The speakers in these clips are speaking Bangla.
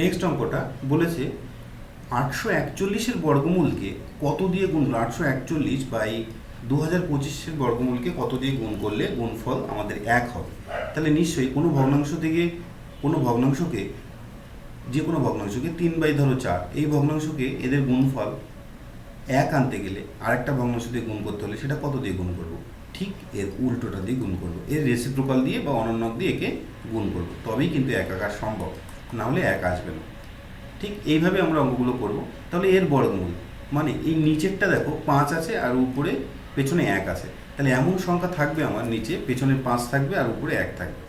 নেক্সট অঙ্কটা বলেছে আটশো একচল্লিশের বর্গমূলকে কত দিয়ে গুণ আটশো একচল্লিশ বাই দু হাজার পঁচিশের বর্গমূলকে কত দিয়ে গুণ করলে গুণফল আমাদের এক হবে? তাহলে নিশ্চয়ই কোনো ভগ্নাংশ থেকে কোনো ভগ্নাংশকে, যে কোনো ভগ্নাংশকে তিন বাই ধরো চার, এই ভগ্নাংশকে এদের গুণফল এক আনতে গেলে আরেকটা ভগ্নাংশ দিয়ে গুণ করতে হলে সেটা কত দিয়ে গুণ করব? ঠিক এর উল্টোটা দিয়ে গুণ করব। এর রেসিপ্রোকাল দিয়ে বা অনন্যক দিয়ে একে গুণ করব। তবেই কিন্তু এক আকার সম্ভব। না হলে এক আসবে না। ঠিক এইভাবে আমরা অঙ্কগুলো করব। তাহলে এর বর্গমূল মানে এই নিচেরটা দেখো পাঁচ আছে আর উপরে পেছনে এক আছে। তাহলে এমন সংখ্যা থাকবে আমার নিচে, পেছনে পাঁচ থাকবে আর উপরে এক থাকবে।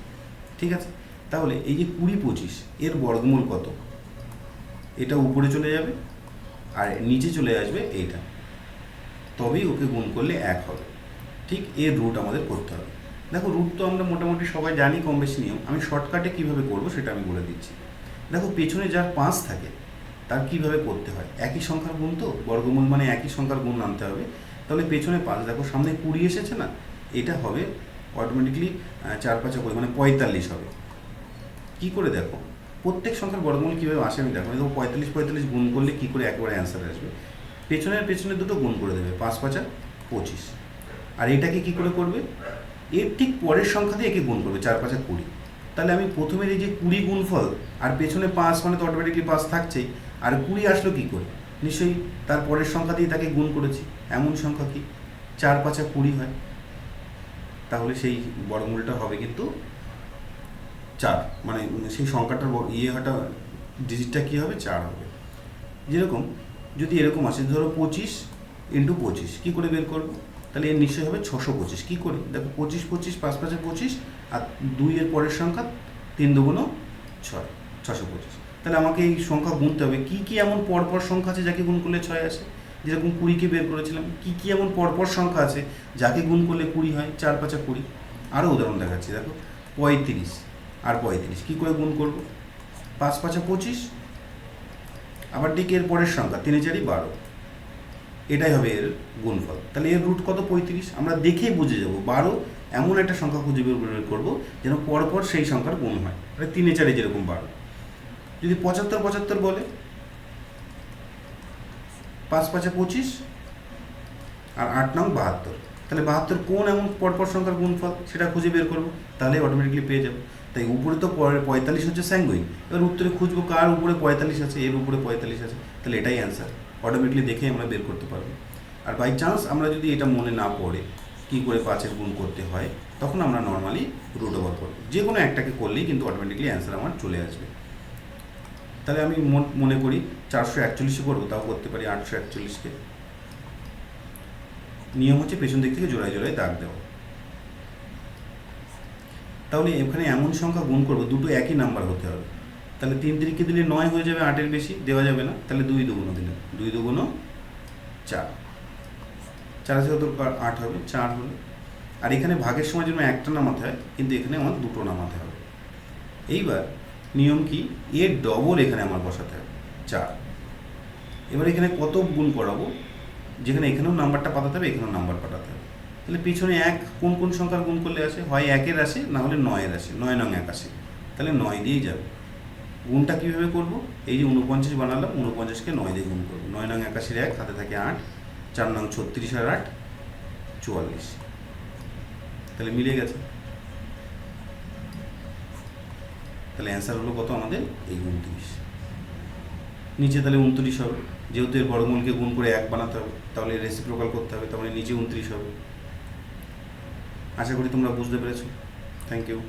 ঠিক আছে? তাহলে এই যে কুড়ি পঁচিশ, এর বর্গমূল কত? এটা উপরে চলে যাবে আর নিচে চলে আসবে এইটা। তবেই ওকে গুণ করলে এক হবে। ঠিক এর রুট আমাদের করতে হবে। দেখো রুট তো আমরা মোটামুটি সবাই জানি কম বেশি নিয়ম। আমি শর্টকাটে কীভাবে করব সেটা আমি বলে দিচ্ছি। দেখো, পেছনে যার পাঁচ থাকে, তার কীভাবে করতে হয়? একই সংখ্যার গুণ তো? বর্গমূল মানে একই সংখ্যার গুণ আনতে হবে। তাহলে পেছনে পাঁচ, দেখো, সামনে কুড়ি এসেছে না? এটা হবে অটোমেটিকলি চার পাঁচা কুড়ি মানে পঁয়তাল্লিশ হবে। কি করে দেখো? প্রত্যেক সংখ্যার বর্গমূল কীভাবে আসে আমি দেখো দেখো, পঁয়তাল্লিশ পঁয়তাল্লিশ গুণ করলে কী করে একবারে অ্যান্সার আসবে? পেছনের পেছনে দুটো গুণ করে দেবে, পাঁচ, পাঁচা পঁচিশ। আর এটাকে কি করে করবে? এর ঠিক পরের সংখ্যা দিয়ে একে গুণ করবে, চার, পাঁচা কুড়ি। তাহলে আমি প্রথমের এই যে কুড়ি গুণফল, আর পেছনে পাঁচ মানে তো অটোমেটিকলি পাঁচ থাকছেই, আর কুড়ি আসলো কী করে? নিশ্চয়ই তার পরের সংখ্যা দিয়ে তাকে গুণ করেছি। এমন সংখ্যা কি? চার পাঁচা কুড়ি হয়। তাহলে সেই বর্গমূলটা হবে কিন্তু চার। মানে সেই সংখ্যাটার ইয়ে হটা ডিজিটটা কী হবে? চার হবে। যেরকম, যদি এরকম আসে, ধরো পঁচিশ ইন্টু পঁচিশ, কী করে বের করব? তাহলে এর নিশ্চয়ই হবে ছশো পঁচিশ। কী করে? দেখো পঁচিশ পঁচিশ, পাঁচ, পাঁচে পঁচিশ আর দুইয়ের পরের সংখ্যা তিন দুগুণ ছয়, ছশো পঁচিশ। তাহলে আমাকে এই সংখ্যা গুনতে হবে। কী কী এমন পরপর সংখ্যা আছে যাকে গুণ করলে ছয় আসে? যেরকম কুড়িকে বের করেছিলাম। কী কী এমন পরপর সংখ্যা আছে যাকে গুণ করলে কুড়ি হয়? চার, পাঁচা কুড়ি। আরও উদাহরণ দেখাচ্ছি, দেখো। পঁয়ত্রিশ আর পঁয়ত্রিশ। কী করে গুণ করব? পাঁচ, পাঁচা পঁচিশ। আবার ঠিক এর পরের সংখ্যা, তিনে চারি বারো। এটাই হবে এর গুণফল। তাহলে এর রুট কত? পঁয়ত্রিশ। আমরা দেখেই বুঝে যাব। বারো, এমন একটা সংখ্যা খুঁজে বের করব যেন পরপর সেই সংখ্যার গুণ হয়। মানে তিনে চারে যেরকম বারো। যদি পঁচাত্তর পঁচাত্তর বলে, পাঁচ পাঁচে পঁচিশ, আর আট নং বাহাত্তর। তাহলে বাহাত্তর কোন এমন পরপর সংখ্যার গুণফল? সেটা খুঁজে বের করব। তাহলে অটোমেটিকলি পেয়ে যাব। তাই উপরে তো পঁয়তাল্লিশ হচ্ছে স্যাঙ্গুইন এবার উত্তরে খুঁজবো কার উপরে পঁয়তাল্লিশ আছে, এর উপরে পঁয়তাল্লিশ আছে, তাহলে এটাই অ্যান্সার অটোমেটিকলি দেখে আমরা বের করতে পারব। আর বাই চান্স আমরা যদি এটা মনে না পড়ে, কী করে পাঁচের গুণ করতে হয়, তখন আমরা নর্মালি রুট ওভার করব। যে কোনো একটাকে করলেই কিন্তু অটোমেটিকলি অ্যান্সার আমার চলে আসবে। তাহলে আমি মনে করি চারশো একচল্লিশে করব, তাও করতে পারি আটশো একচল্লিশকে। নিয়ম হচ্ছে পেছন দিক থেকে জোড়ায় জোড়ায় দাগ দেওয়া। তাহলে এখানে এমন সংখ্যা গুণ করব, দুটো একই নাম্বার হতে হবে। তাহলে তিন তিরিকে দিলে নয় হয়ে যাবে আটের বেশি, দেওয়া যাবে না। তাহলে দুই দুগুণ দিলে, দুই দুগুণ চার। চার কত? আট হবে, চার হলো। আর এখানে ভাগের সময় যেন একটা নামাতে হয়, কিন্তু এখানে আমার দুটো নামাতে হবে। এইবার নিয়ম কি? এর ডবল এখানে আমার বসাতে হবে, চার। এবার এখানে কত গুণ করাবো? যেখানে এখানেও নাম্বারটা পাঠাতে হবে, এখানেও নাম্বার পাঠাতে হবে। তাহলে পিছনে এক, কোন কোন সংখ্যার গুণ করলে আসে? হয় একের আসে, না হলে নয়ের আসে। নয় নং এক আসে। তাহলে নয় দিয়েই যাবে। গুণটা কীভাবে করব? এই যে উনপঞ্চাশ বানালাম উনপঞ্চাশকে নয় দিয়ে গুণ করব। নয় নং একাশির এক, হাতে থাকে আট, চার নং ছত্রিশ আর আট, চুয়াল্লিশ। তাহলে মিলে গেছে। তাহলে অ্যান্সার হলো কত আমাদের? এই উনত্রিশ নিচে তাহলে উনত্রিশ হবে। যেহেতু এর বর্গমূলকে গুণ করে এক বানাতে হবে, তাহলে রেসিপ্রোকাল করতে হবে তাহলে নিচে উনত্রিশ হবে। আশা করি তোমরা বুঝতে পেরেছ। Thank you